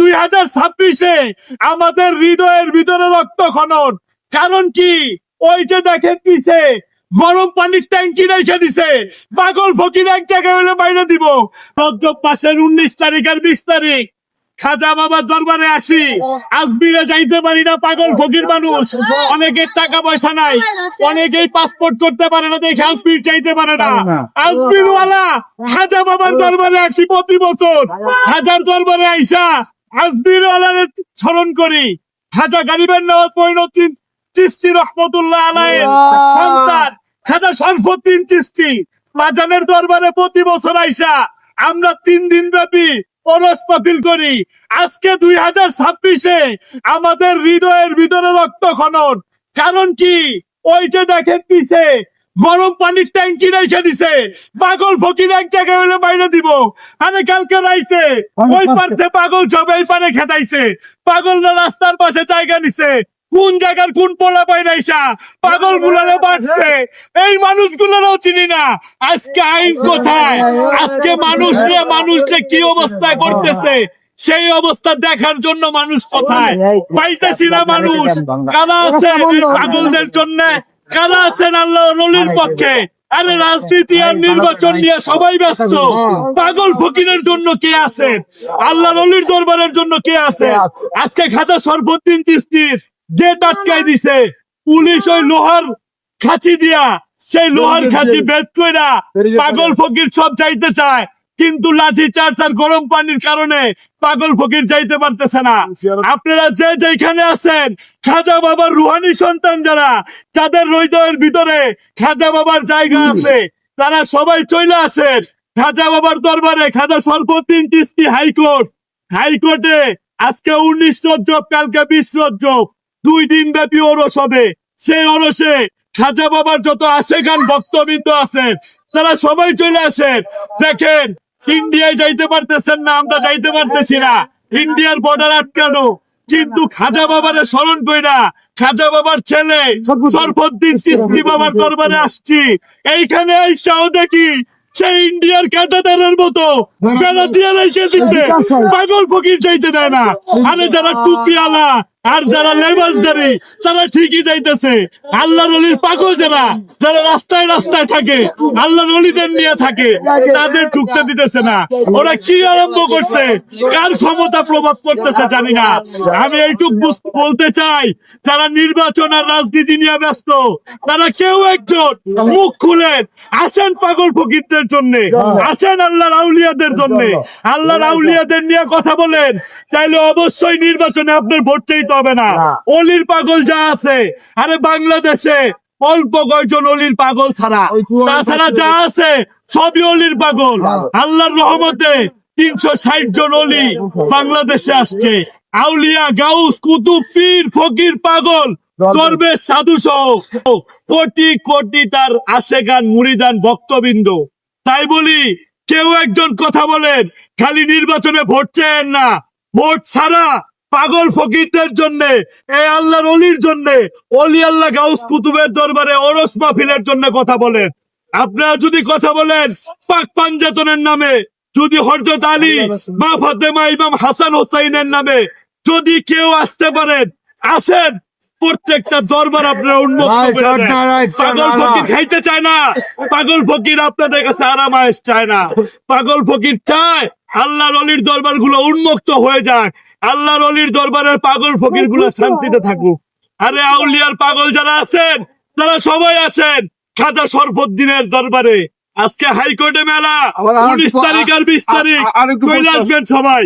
দুই হাজার ছাব্বিশে আমাদের হৃদয়ের ভিতরে রক্ত খনন। কারণ কি? ওই যে দেখেন পিছে গরম পানির ট্যাঙ্কি রেখে দিছে। পাগল ফকির এক জায়গায় হলে বাইরে দিব। মাসের উনিশ তারিখ আর বিশ তারিখ। খাজা বাবার দরবারে আসি। আজমিরে যাইতে পারি না পাগল ফকির মানুষ। অনেকের টাকা পয়সা নাই। অনেকেই পাসপোর্ট করতে পারে না দেখে আজমির চাইতে পারে না। আজমির ওয়ালা খাজা বাবার দরবারে আসি প্রতি বছর। খাজার দরবারে আইসা আজমির স্মরণ করি। খাজা গরিবের নওয়াজ মঈনুদ্দিন চিস্তি রহমতুল্লাহ আলাইয়ের সন্তান খাজা চিস্তি মাজানের দরবারে প্রতি বছর আইসা আমরা তিন দিন ব্যাপী ওরস মাহফিল করি। আজকে দুই হাজার ছাব্বিশে আমাদের হৃদয়ের ভিতরে রক্ত খনন কারণ কি? ওই যে দেখেন পিছে গরম পানির ট্যাঙ্কি রেখে দিছে। পাগল ফকির এক জায়গায় হলে বাইরে দিব। আরে কালকে রাইতে ওই পার্থে পাগল এই পারে খেতাইছে পাগলরা রাস্তার পাশে জায়গা নিছে। কোন জায়গার কোন পোলা পাইনাইসা পাগল গুলারে বাড়ছে এই মানুষগুলোরও চিনি না। আজকে আইন কোথায়? আজকে মানুষরা মানুষকে কি অবস্থা করতেছে, সেই অবস্থা দেখার জন্য মানুষ কোথায়? পাইতেছি না মানুষ। কারা আছে পাগলদের জন্য? কারা আছেন আল্লাহ রলির পক্ষে? আরে রাজনীতি আর নির্বাচন নিয়ে সবাই ব্যস্ত। পাগল ফকিরের জন্য কে আছেন? আল্লাহ রলির দরবারের জন্য কে আছে? আজকে খাজা সর্বদিন তিস্তির গেট আটকাই দিছে। পুলিশ ওই লোহার খাঁচি দিয়া সেই লোহার খাঁচি বেদ কইরা পাগল ফকির সব চাইতে চায়। কিন্তু লাঠি চার্জ আর গরম পানির কারণে পাগল ফকির যাইতে পারতেছে না। আপনারা যে যেখানে আছেন খাজা বাবার রুহানি সন্তান যারা যাদের হৃদয়ের ভিতরে খাজা বাবার জায়গা আছে। তারা সবাই চলে আসেন। খাজা বাবার দরবারে খাজা সর্বদিন চিস্তি হাইকোর্ট। হাইকোর্টে আজকে উনিশ রজ্জব কালকে বিশ রজ্জব দুই দিন ব্যাপী ওরস হবে। সেই ওরসে খাজা বাবার যত আশেখান ভক্তবৃন্দ আছেন তারা সবাই চলে আসেন। দেখেন ইন্ডিয়ায় যাইতে পারতেছেন না, আমরা যাইতে পারতেছি না। ইন্ডিয়ার বর্ডার আটকানো। কিন্তু খাজা বাবারে স্মরণ কইরা খাজা বাবার ছেলে সরফদ্দিন চিস্তি বাবার দরবারে আসছি। এইখানে আইসাও দেখি সেই ইন্ডিয়ার কাটাতারের মতো বেড়া দিয়ে দিচ্ছে। পাগল ফকির যাইতে দেয় না। আরে যারা টুপিওয়ালা আর যারা লেবাসদারি তারা ঠিকই যাইতেছে। আল্লাহ রলির পাগল যারা যারা রাস্তায় রাস্তায় থাকে আল্লাহ রলিদের নিয়ে থাকে, তাদের ঢুকতে দিতেছে না। ওরা কি আরম্ভ করছে? কার ক্ষমতা প্রভাব করতেছে জানি না। আমি এইটুক বলতে চাই, যারা নির্বাচন আর রাজনীতি নিয়ে ব্যস্ত, তারা কেউ একজন মুখ খুলেন, আসেন পাগল ফকিরদের জন্য, আসেন আল্লাহর আউলিয়াদের জন্য। আল্লাহর আউলিয়াদের নিয়ে কথা বলেন, তাইলে অবশ্যই নির্বাচনে আপনার ভোট চাইতে হবে না। অলির পাগল যা আছে আরে বাংলাদেশে অল্প কয়জন অলির পাগল ছাড়া। তাছাড়া যা আছে সবই অলির পাগল। আল্লাহর রহমতে তিনশো ষাট জন অলি বাংলাদেশে আসছে। আউলিয়া গাউস কুতুব পীর ফকির পাগল করবে সাধু সহ কোটি কোটি তার আশেখান মুড়িদান ভক্তবৃন্দ। তাই বলি কেউ একজন কথা বলেন খালি নির্বাচনে ভোট চেয়েন না। ভোট ছাড়া পাগল ফকিরদের জন্য এ আল্লাহর অলির জন্য অলি আল্লাহ গাউস কুতুবের দরবারে ওরস মাহফিলের জন্য কথা বলেন। আপনারা যদি কথা বলেন পাক পাঞ্জাতনের নামে যদি হরজত আলী মা ফাতেমা ইমাম হাসান হোসাইনের নামে যদি কেউ আসতে পারেন আসেন। প্রত্যেকটা দরবার আপনারা উন্মুক্ত করে দেন। পাগল ফকির খাইতে চায় না। পাগল ফকির আপনাদের কাছে আরাম আয়েস চায় না। পাগল ফকির চায় আল্লাহর অলির দরবারগুলো উন্মুক্ত হয়ে যায়। আল্লাহর অলির দরবারের পাগল ফকিরগুলো শান্তিতে থাকুক। আরে আউলিয়ার পাগল যারা আছেন তারা সবাই আসেন খাজা সরফদ্দিনের দরবারে। আজকে হাইকোর্টে মেলা উনিশ তারিখ আর বিশ তারিখ। চলে আসবেন সবাই।